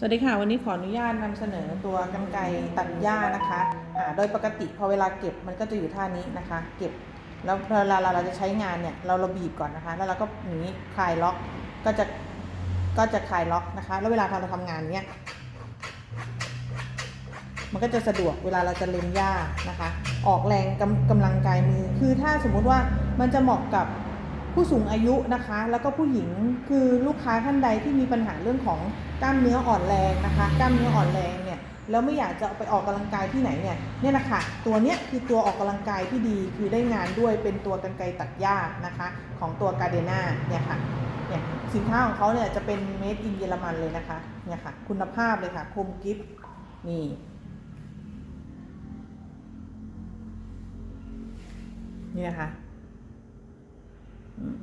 สวัสดีค่ะ วันนี้ขออนุญาตนำเสนอตัวกรรไกตัดหญ้านะคะอ่าโดยปกติพอเวลาเก็บมันก็จะอยู่ท่านี้นะคะ เก็บแล้วเวลาเราจะใช้งานเนี่ยเราเราบีบก่อนนะคะ แล้วเราก็อย่างนี้คลายล็อกก็จะก็จะคลายล็อกนะคะ แล้วเวลาเราทำงานเนี้ยมันก็จะสะดวกเวลาเราจะเล็มหญ้านะคะ ออกแรงกำกำลังกายมือ คือถ้าสมมุติว่ามันจะเหมาะกับ ผู้สูงอายุนะคะ แล้วก็ผู้หญิงคือลูกค้าท่านใดที่มีปัญหาเรื่องของกล้ามเนื้ออ่อนแรงนะคะ กล้ามเนื้ออ่อนแรงเนี่ยแล้วไม่อยากจะไปออกกำลังกายที่ไหนเนี่ยเนี่ยนะคะตัวเนี้ยคือตัวออกกำลังกายที่ดีคือได้งานด้วยเป็นตัวกรรไกตัดหญ้านะคะ ของตัวกาเดนาเนี่ยค่ะเนี่ยสินค้าของเขาเนี่ยจะเป็นเมดอินเยอรมันเลยนะคะเนี่ยค่ะคุณภาพเลยค่ะคมกิฟนี่นี่นะคะ อืม